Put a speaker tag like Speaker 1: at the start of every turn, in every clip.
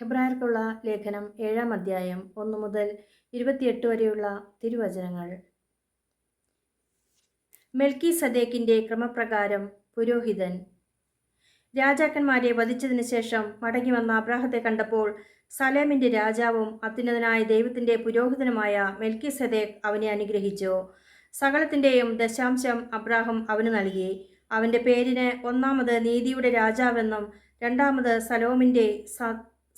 Speaker 1: ഹെബ്രായർക്കുള്ള ലേഖനം ഏഴാം അധ്യായം ഒന്ന് മുതൽ ഇരുപത്തിയെട്ട് വരെയുള്ള തിരുവചനങ്ങൾ. മെൽക്കി സദേക്കിന്റെ ക്രമപ്രകാരം പുരോഹിതൻ. രാജാക്കന്മാരെ വധിച്ചതിന് ശേഷം മടങ്ങി വന്ന അബ്രാഹത്തെ കണ്ടപ്പോൾ സലേമിന്റെ രാജാവും അത്യുന്നതനായ ദൈവത്തിന്റെ പുരോഹിതനുമായ മെൽക്കി സദേഖ് അവനെ അനുഗ്രഹിച്ചു. സകലത്തിന്റെയും ദശാംശം അബ്രാഹം അവന് നൽകി. അവന്റെ പേരിന് ഒന്നാമത് നീതിയുടെ രാജാവെന്നും രണ്ടാമത് സലോമിന്റെ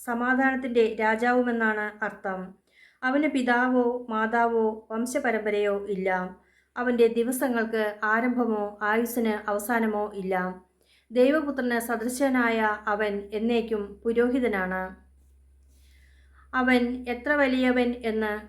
Speaker 1: സമാധാനത്തിന്റെ രാജാവുമെന്നാണ് അർത്ഥം. അവന് പിതാവോ മാതാവോ വംശപരമ്പരയോ ഇല്ല. അവന്റെ ദിവസങ്ങൾക്ക് ആരംഭമോ ആയുസ്സിന് അവസാനമോ ഇല്ല. ദൈവപുത്രന് സദൃശനായ അവൻ എന്നേക്കും പുരോഹിതനാണ്. അവൻ എത്ര വലിയവൻ എന്ന്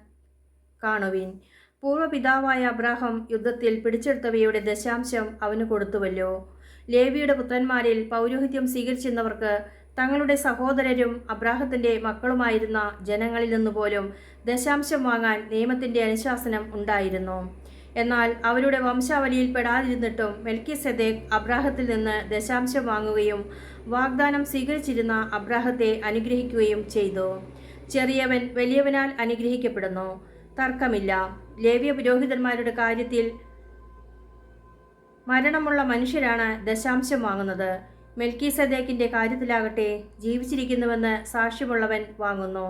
Speaker 1: കാണുവിൻ. പൂർവപിതാവായ അബ്രാഹം യുദ്ധത്തിൽ പിടിച്ചെടുത്തവയുടെ ദശാംശം അവന് കൊടുത്തുവല്ലോ. ലേവിയുടെ പുത്രന്മാരിൽ പൗരോഹിത്യം സ്വീകരിച്ചിരുന്നവർക്ക് തങ്ങളുടെ സഹോദരരും അബ്രാഹത്തിന്റെ മക്കളുമായിരുന്ന ജനങ്ങളിൽ നിന്നുപോലും ദശാംശം വാങ്ങാൻ നിയമത്തിന്റെ അനുശാസനം ഉണ്ടായിരുന്നു. എന്നാൽ അവരുടെ വംശാവലിയിൽ പെടാതിരുന്നിട്ടും മെൽക്കി സെദേക് അബ്രാഹത്തിൽ നിന്ന് ദശാംശം വാങ്ങുകയും വാഗ്ദാനം സ്വീകരിച്ചിരുന്ന അബ്രാഹത്തെ അനുഗ്രഹിക്കുകയും ചെയ്തു. ചെറിയവൻ വലിയവനാൽ അനുഗ്രഹിക്കപ്പെടുന്നു. തർക്കമില്ല. ലേവ്യ പുരോഹിതന്മാരുടെ കാര്യത്തിൽ മരണമുള്ള മനുഷ്യരാണ് ദശാംശം വാങ്ങുന്നത്. മെൽക്കി സദേക്കിന്റെ കാര്യത്തിലാകട്ടെ ജീവിച്ചിരിക്കുന്നുവെന്ന് സാക്ഷ്യമുള്ളവൻ വാങ്ങുന്നു.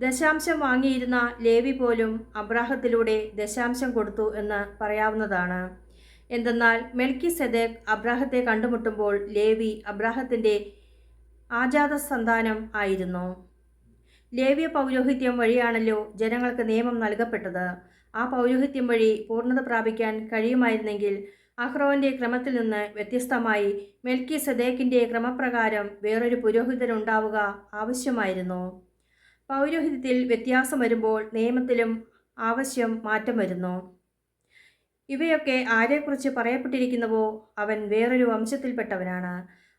Speaker 1: ദശാംശം വാങ്ങിയിരുന്ന ലേവി പോലും അബ്രാഹത്തിലൂടെ ദശാംശം കൊടുത്തു എന്ന് പറയാവുന്നതാണ്. എന്തെന്നാൽ മെൽക്കി സെദേക്ക് അബ്രാഹത്തെ കണ്ടുമുട്ടുമ്പോൾ ലേവി അബ്രാഹത്തിന്റെ ആജാത സന്താനം ആയിരുന്നു. ലേവ്യ പൗരോഹിത്യം വഴിയാണല്ലോ ജനങ്ങൾക്ക് നിയമം നൽകപ്പെട്ടത്. ആ പൗരോഹിത്യം വഴി പൂർണത പ്രാപിക്കാൻ കഴിയുമായിരുന്നെങ്കിൽ അഹ്റോന്റെ ക്രമത്തിൽ നിന്ന് വ്യത്യസ്തമായി മെൽക്കി സദേക്കിന്റെ ക്രമപ്രകാരം വേറൊരു പുരോഹിതനുണ്ടാവുക ആവശ്യമായിരുന്നു. പൗരോഹിത്യത്തിൽ വ്യത്യാസം വരുമ്പോൾ നിയമത്തിലും ആവശ്യം മാറ്റം വരുന്നു. ഇവയൊക്കെ ആരെക്കുറിച്ച് പറയപ്പെട്ടിരിക്കുന്നുവോ? അവൻ വേറൊരു വംശത്തിൽപ്പെട്ടവനാണ്.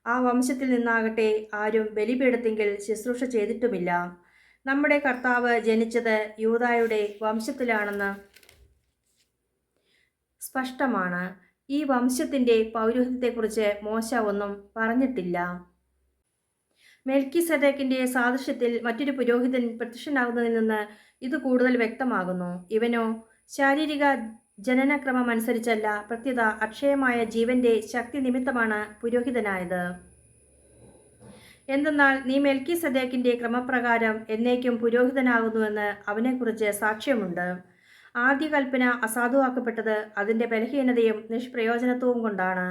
Speaker 1: ആ വംശത്തിൽ നിന്നാകട്ടെ ആരും ബലിപീഠത്തെങ്കിൽ ശുശ്രൂഷ ചെയ്തിട്ടുമില്ല. നമ്മുടെ കർത്താവ് ജനിച്ചത് യൂതായുടെ വംശത്തിലാണെന്ന് സ്പഷ്ടമാണ്. ഈ വംശത്തിന്റെ പൗരോഹിത്യത്തെക്കുറിച്ച് മോശ ഒന്നും പറഞ്ഞിട്ടില്ല. മെൽക്കി സദേക്കിന്റെ സാദൃശ്യത്തിൽ മറ്റൊരു പുരോഹിതൻ പ്രത്യക്ഷനാകുന്നതിൽ നിന്ന് ഇത് കൂടുതൽ വ്യക്തമാകുന്നു. ഇവനോ ശാരീരിക ജനനക്രമം അനുസരിച്ചല്ല പ്രത്യേക അക്ഷയമായ ജീവന്റെ ശക്തി നിമിത്തമാണ് പുരോഹിതനായത്. എന്തെന്നാൽ നീ മെൽക്കി സദേക്കിന്റെ ക്രമപ്രകാരം എന്നേക്കും പുരോഹിതനാകുന്നുവെന്ന് അവനെക്കുറിച്ച് സാക്ഷ്യമുണ്ട്. ആദ്യ കൽപ്പന അസാധുവാക്കപ്പെട്ടത് അതിന്റെ ബലഹീനതയും നിഷ്പ്രയോജനത്വവും കൊണ്ടാണ്.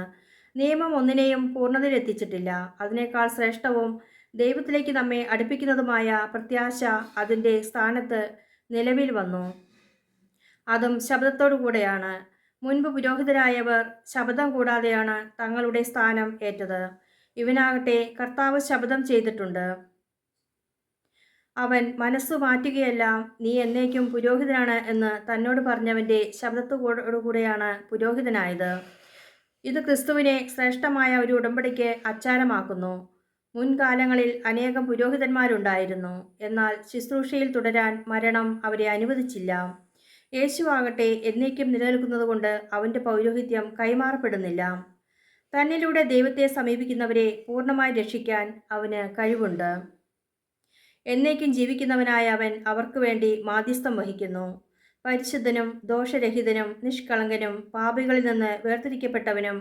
Speaker 1: നിയമം ഒന്നിനെയും പൂർണതയിലെത്തിച്ചിട്ടില്ല. അതിനേക്കാൾ ശ്രേഷ്ഠവും ദൈവത്തിലേക്ക് നമ്മെ അടുപ്പിക്കുന്നതുമായ പ്രത്യാശ അതിന്റെ സ്ഥാനത്ത് നിലവിൽ വന്നു. അതും ശബ്ദത്തോടു കൂടെയാണ്. മുൻപ് പുരോഹിതരായവർ ശബ്ദം കൂടാതെയാണ് തങ്ങളുടെ സ്ഥാനം ഏറ്റത്. ഇവനാകട്ടെ കർത്താവ് ശബ്ദം ചെയ്തിട്ടുണ്ട്. അവൻ മനസ്സു മാറ്റുകയല്ല നീ എന്നേക്കും പുരോഹിതനാണ് എന്ന് തന്നോട് പറഞ്ഞവന്റെ ശബ്ദത്തോടുകൂടെയാണ് പുരോഹിതനായത്. ഇത് ക്രിസ്തുവിനെ ശ്രേഷ്ഠമായ ഒരു ഉടമ്പടിക്ക് അച്ചാരമാക്കുന്നു. മുൻകാലങ്ങളിൽ അനേകം പുരോഹിതന്മാരുണ്ടായിരുന്നു. എന്നാൽ ശുശ്രൂഷയിൽ തുടരാൻ മരണം അവരെ അനുവദിച്ചില്ല. യേശുവാകട്ടെ എന്നേക്കും നിലനിൽക്കുന്നതുകൊണ്ട് അവന്റെ പൗരോഹിത്യം കൈമാറപ്പെടുന്നില്ല. തന്നിലൂടെ ദൈവത്തെ സമീപിക്കുന്നവരെ പൂർണമായി രക്ഷിക്കാൻ അവന് കഴിവുണ്ട്. എന്നേക്കും ജീവിക്കുന്നവനായ അവൻ അവർക്ക് വേണ്ടി മാധ്യസ്ഥം വഹിക്കുന്നു. പരിശുദ്ധനും ദോഷരഹിതനും നിഷ്കളങ്കനും പാപികളിൽ നിന്ന് വേർതിരിക്കപ്പെട്ടവനും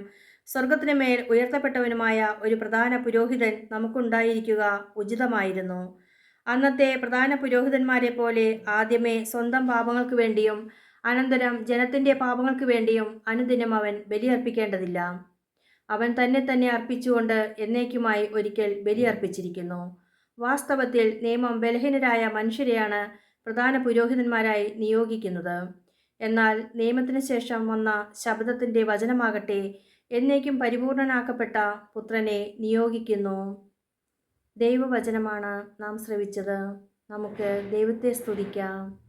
Speaker 1: സ്വർഗത്തിനുമേൽ ഉയർത്തപ്പെട്ടവനുമായ ഒരു പ്രധാന പുരോഹിതൻ നമുക്കുണ്ടായിരിക്കുക ഉചിതമായിരുന്നു. അന്നത്തെ പ്രധാന പുരോഹിതന്മാരെ പോലെ ആദ്യമേ സ്വന്തം പാപങ്ങൾക്ക് വേണ്ടിയും അനന്തരം ജനത്തിന്റെ പാപങ്ങൾക്ക് വേണ്ടിയും അനുദിനം അവൻ ബലിയർപ്പിക്കേണ്ടതില്ല. അവൻ തന്നെ തന്നെ അർപ്പിച്ചുകൊണ്ട് എന്നേക്കുമായി ഒരിക്കൽ ബലിയർപ്പിച്ചിരിക്കുന്നു. വാസ്തവത്തിൽ നിയമം ബലഹീനരായ മനുഷ്യരെയാണ് പ്രധാന പുരോഹിതന്മാരായി നിയോഗിക്കുന്നത്. എന്നാൽ നിയമത്തിന് ശേഷം വന്ന ശബ്ദത്തിന്റെ വചനമാകട്ടെ എന്നേക്കും പരിപൂർണനാക്കപ്പെട്ട പുത്രനെ നിയോഗിക്കുന്നു. ദൈവവചനമാണ് നാം ശ്രവിച്ചത്. നമുക്ക് ദൈവത്തെ സ്തുതിക്കാം.